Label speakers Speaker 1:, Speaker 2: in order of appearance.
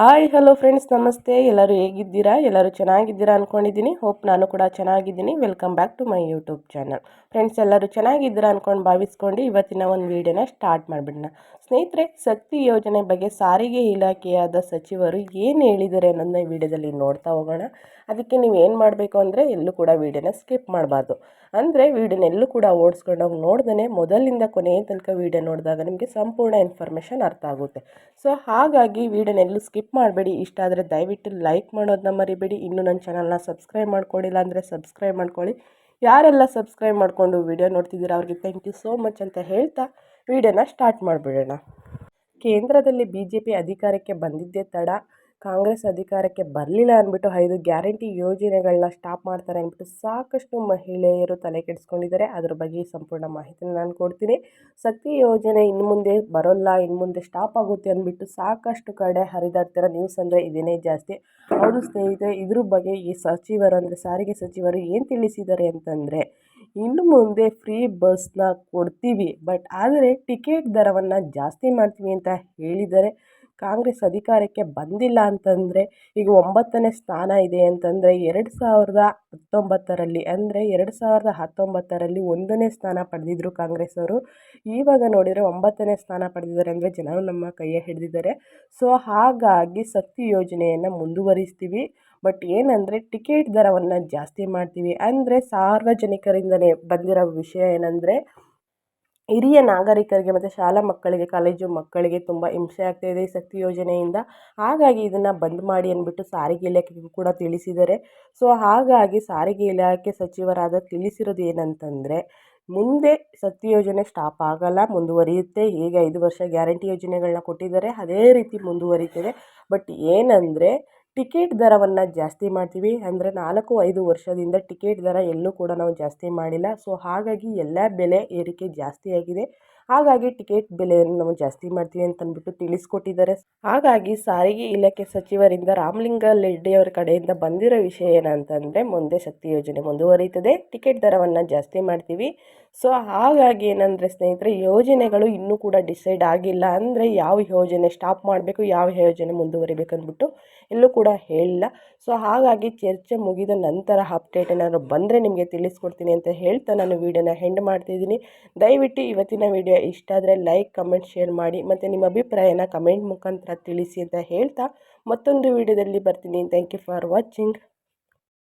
Speaker 1: Hi hello friends ನಮಸ್ತೆ. ಎಲ್ಲರೂ ಹೇಗಿದ್ದೀರಾ? ಎಲ್ಲರೂ ಚೆನ್ನಾಗಿದ್ದೀರಾ ಅಂದ್ಕೊಂಡಿದ್ದೀನಿ ಹೋಪ್ ನಾನು ಕೂಡ ಚೆನ್ನಾಗಿದ್ದೀನಿ. Welcome back to my YouTube channel friends ಎಲ್ಲರೂ ಚೆನ್ನಾಗಿದ್ದೀರಾ ಅಂದ್ಕೊಂಡು ಭಾವಿಸ್ಕೊಂಡು ಇವತ್ತಿನ ಒಂದು ವಿಡಿಯೋನ ಸ್ಟಾರ್ಟ್ ಮಾಡಿಬಿಡೋಣ. ಸ್ನೇಹಿತರೆ, ಶಕ್ತಿ ಯೋಜನೆ ಬಗ್ಗೆ ಸಾರಿಗೆ ಇಲಾಖೆಯಾದ ಸಚಿವರು ಏನು ಹೇಳಿದ್ದಾರೆ ಅನ್ನೋದನ್ನ ಈ ವಿಡಿಯೋದಲ್ಲಿ ನೋಡ್ತಾ ಹೋಗೋಣ. ಅದಕ್ಕೆ ನೀವು ಏನು ಮಾಡಬೇಕು ಅಂದರೆ ಎಲ್ಲೂ ಕೂಡ ವಿಡಿಯೋನ ಸ್ಕಿಪ್ ಮಾಡಬಾರ್ದು. ಅಂದರೆ ವಿಡಿಯೋನ ಎಲ್ಲೂ ಕೂಡ ಓಡಿಸ್ಕೊಂಡು ಹೋಗಿ ನೋಡ್ದೇ ಮೊದಲಿಂದ ಕೊನೆಯ ತನಕ ವಿಡಿಯೋ ನೋಡಿದಾಗ ನಿಮಗೆ ಸಂಪೂರ್ಣ ಇನ್ಫಾರ್ಮೇಷನ್ ಅರ್ಥ ಆಗುತ್ತೆ. ಸೊ ಹಾಗಾಗಿ ವೀಡಿಯೋನ ಎಲ್ಲೂ ಮಾಡಬೇಡಿ. ಇಷ್ಟ ಆದರೆ ದಯವಿಟ್ಟು ಲೈಕ್ ಮಾಡೋದನ್ನ ಮರಿಬೇಡಿ. ಇನ್ನೂ ನನ್ನ ಚಾನಲ್ನ ಸಬ್ಸ್ಕ್ರೈಬ್ ಮಾಡ್ಕೊಂಡಿಲ್ಲ ಅಂದರೆ ಸಬ್ಸ್ಕ್ರೈಬ್ ಮಾಡ್ಕೊಳ್ಳಿ. ಯಾರೆಲ್ಲ ಸಬ್ಸ್ಕ್ರೈಬ್ ಮಾಡಿಕೊಂಡು ವಿಡಿಯೋ ನೋಡ್ತಿದ್ದೀರಾ ಅವ್ರಿಗೆ ಥ್ಯಾಂಕ್ ಯು ಸೋ ಮಚ್ ಅಂತ ಹೇಳ್ತಾ ವಿಡಿಯೋನ ಸ್ಟಾರ್ಟ್ ಮಾಡಿಬಿಡೋಣ. ಕೇಂದ್ರದಲ್ಲಿ ಬಿ ಅಧಿಕಾರಕ್ಕೆ ಬಂದಿದ್ದೇ ತಡ. ಕಾಂಗ್ರೆಸ್ ಅಧಿಕಾರಕ್ಕೆ ಬರಲಿಲ್ಲ ಅಂದ್ಬಿಟ್ಟು ಐದು ಗ್ಯಾರಂಟಿ ಯೋಜನೆಗಳನ್ನ ಸ್ಟಾಪ್ ಮಾಡ್ತಾರೆ ಅಂದ್ಬಿಟ್ಟು ಸಾಕಷ್ಟು ಮಹಿಳೆಯರು ತಲೆ ಕೆಡಿಸ್ಕೊಂಡಿದ್ದಾರೆ. ಅದ್ರ ಬಗ್ಗೆ ಸಂಪೂರ್ಣ ಮಾಹಿತಿನ ನಾನು ಕೊಡ್ತೀನಿ. ಸತಿ ಯೋಜನೆ ಇನ್ನು ಮುಂದೆ ಬರೋಲ್ಲ, ಇನ್ನು ಮುಂದೆ ಸ್ಟಾಪ್ ಆಗುತ್ತೆ ಅಂದ್ಬಿಟ್ಟು ಸಾಕಷ್ಟು ಕಡೆ ಹರಿದಾಡ್ತಿರೋ ನ್ಯೂಸ್ ಅಂದರೆ ಇದೇನೇ ಜಾಸ್ತಿ. ಹೌದು ಸ್ನೇಹಿತರೆ, ಇದ್ರ ಬಗ್ಗೆ ಈ ಸಚಿವರು ಅಂದರೆ ಸಾರಿಗೆ ಸಚಿವರು ಏನು ತಿಳಿಸಿದ್ದಾರೆ ಅಂತಂದರೆ, ಇನ್ನು ಮುಂದೆ ಫ್ರೀ ಬಸ್ನ ಕೊಡ್ತೀವಿ ಬಟ್ ಆದರೆ ಟಿಕೆಟ್ ದರವನ್ನು ಜಾಸ್ತಿ ಮಾಡ್ತೀವಿ ಅಂತ ಹೇಳಿದ್ದಾರೆ. ಕಾಂಗ್ರೆಸ್ ಅಧಿಕಾರಕ್ಕೆ ಬಂದಿಲ್ಲ ಅಂತಂದರೆ ಈಗ ಒಂಬತ್ತನೇ ಸ್ಥಾನ ಇದೆ ಅಂತಂದರೆ ಎರಡು ಸಾವಿರದ ಹತ್ತೊಂಬತ್ತರಲ್ಲಿ ಅಂದರೆ ಎರಡು ಸಾವಿರದ ಹತ್ತೊಂಬತ್ತರಲ್ಲಿ ಒಂದನೇ ಸ್ಥಾನ ಪಡೆದಿದ್ದರು ಕಾಂಗ್ರೆಸ್ ಅವರು. ಇವಾಗ ನೋಡಿದರೆ ಒಂಬತ್ತನೇ ಸ್ಥಾನ ಪಡೆದಿದ್ದಾರೆ ಅಂದರೆ ಜನರು ನಮ್ಮ ಕೈಯ ಹಿಡಿದಿದ್ದಾರೆ. ಸೊ ಹಾಗಾಗಿ ಶಕ್ತಿ ಯೋಜನೆಯನ್ನು ಮುಂದುವರಿಸ್ತೀವಿ. ಬಟ್ ಏನಂದರೆ ಟಿಕೆಟ್ ದರವನ್ನು ಜಾಸ್ತಿ ಮಾಡ್ತೀವಿ. ಅಂದರೆ ಸಾರ್ವಜನಿಕರಿಂದಲೇ ಬಂದಿರೋ ವಿಷಯ ಏನಂದರೆ ಹಿರಿಯ ನಾಗರಿಕರಿಗೆ ಮತ್ತು ಶಾಲಾ ಮಕ್ಕಳಿಗೆ, ಕಾಲೇಜು ಮಕ್ಕಳಿಗೆ ತುಂಬ ಹಿಂಸೆ ಆಗ್ತಾಯಿದೆ ಈ ಶಕ್ತಿ ಯೋಜನೆಯಿಂದ. ಹಾಗಾಗಿ ಇದನ್ನು ಬಂದ್ ಮಾಡಿ ಅಂದ್ಬಿಟ್ಟು ಸಾರಿಗೆ ಇಲಾಖೆಗೂ ಕೂಡ ತಿಳಿಸಿದ್ದಾರೆ. ಸೊ, ಹಾಗಾಗಿ ಸಾರಿಗೆ ಇಲಾಖೆ ಸಚಿವರಾದ ತಿಳಿಸಿರೋದು ಏನಂತಂದರೆ, ಮುಂದೆ ಶಕ್ತಿ ಯೋಜನೆ ಸ್ಟಾಪ್ ಆಗಲ್ಲ, ಮುಂದುವರಿಯುತ್ತೆ. ಈಗ ಐದು ವರ್ಷ ಗ್ಯಾರಂಟಿ ಯೋಜನೆಗಳನ್ನ ಕೊಟ್ಟಿದ್ದಾರೆ. ಅದೇ ರೀತಿ ಮುಂದುವರಿತದೆ. ಬಟ್ ಏನಂದರೆ ಟಿಕೆಟ್ ದರವನ್ನು ಜಾಸ್ತಿ ಮಾಡ್ತೀವಿ. ಅಂದರೆ ನಾಲ್ಕು, ಐದು ವರ್ಷದಿಂದ ಟಿಕೆಟ್ ದರ ಎಲ್ಲೂ ಕೂಡ ನಾವು ಜಾಸ್ತಿ ಮಾಡಿಲ್ಲ. ಸೊ ಹಾಗಾಗಿ ಎಲ್ಲ ಬೆಲೆ ಏರಿಕೆ ಜಾಸ್ತಿಯಾಗಿದೆ ಹಾಗಾಗಿ ಟಿಕೆಟ್ ಬೆಲೆಯನ್ನು ನಾವು ಜಾಸ್ತಿ ಮಾಡ್ತೀವಿ ಅಂತ ಅಂದ್ಬಿಟ್ಟು ತಿಳಿಸ್ಕೊಟ್ಟಿದ್ದಾರೆ. ಹಾಗಾಗಿ ಸಾರಿಗೆ ಇಲಾಖೆ ಸಚಿವರಿಂದ ರಾಮಲಿಂಗ ರೆಡ್ಡಿ ಅವರ ಕಡೆಯಿಂದ ಬಂದಿರೋ ವಿಷಯ ಏನಂತಂದರೆ ಮುಂದೆ ಶಕ್ತಿ ಯೋಜನೆ ಮುಂದುವರಿಯುತ್ತದೆ. ಟಿಕೆಟ್ ದರವನ್ನು ಜಾಸ್ತಿ ಮಾಡ್ತೀವಿ. ಸೊ ಹಾಗಾಗಿ ಏನಂದರೆ ಸ್ನೇಹಿತರೆ, ಯೋಜನೆಗಳು ಇನ್ನೂ ಕೂಡ ಡಿಸೈಡ್ ಆಗಿಲ್ಲ ಅಂದರೆ ಯಾವ ಯೋಜನೆ ಸ್ಟಾಪ್ ಮಾಡಬೇಕು, ಯಾವ ಯೋಜನೆ ಮುಂದುವರಿಬೇಕು ಅಂದ್ಬಿಟ್ಟು ಎಲ್ಲೂ ಕೂಡ ಹೇಳಿಲ್ಲ. ಸೊ ಹಾಗಾಗಿ ಚರ್ಚೆ ಮುಗಿದ ನಂತರ ಅಪ್ಡೇಟ್ ಏನಾದರೂ ಬಂದರೆ ನಿಮಗೆ ತಿಳಿಸ್ಕೊಡ್ತೀನಿ ಅಂತ ಹೇಳ್ತಾ ನಾನು ವೀಡಿಯೋನ ಹೆಂಡ್ ಮಾಡ್ತಿದ್ದೀನಿ. ದಯವಿಟ್ಟು ಇವತ್ತಿನ ವೀಡಿಯೋ ಇಷ್ಟ ಆದರೆ ಲೈಕ್ ಕಮೆಂಟ್ ಶೇರ್ ಮಾಡಿ ಮತ್ತು ನಿಮ್ಮ ಅಭಿಪ್ರಾಯನ ಕಮೆಂಟ್ ಮುಖಾಂತರ ತಿಳಿಸಿ ಅಂತ ಹೇಳ್ತಾ ಮತ್ತೊಂದು ವಿಡಿಯೋದಲ್ಲಿ ಬರ್ತೀನಿ. Thank you for watching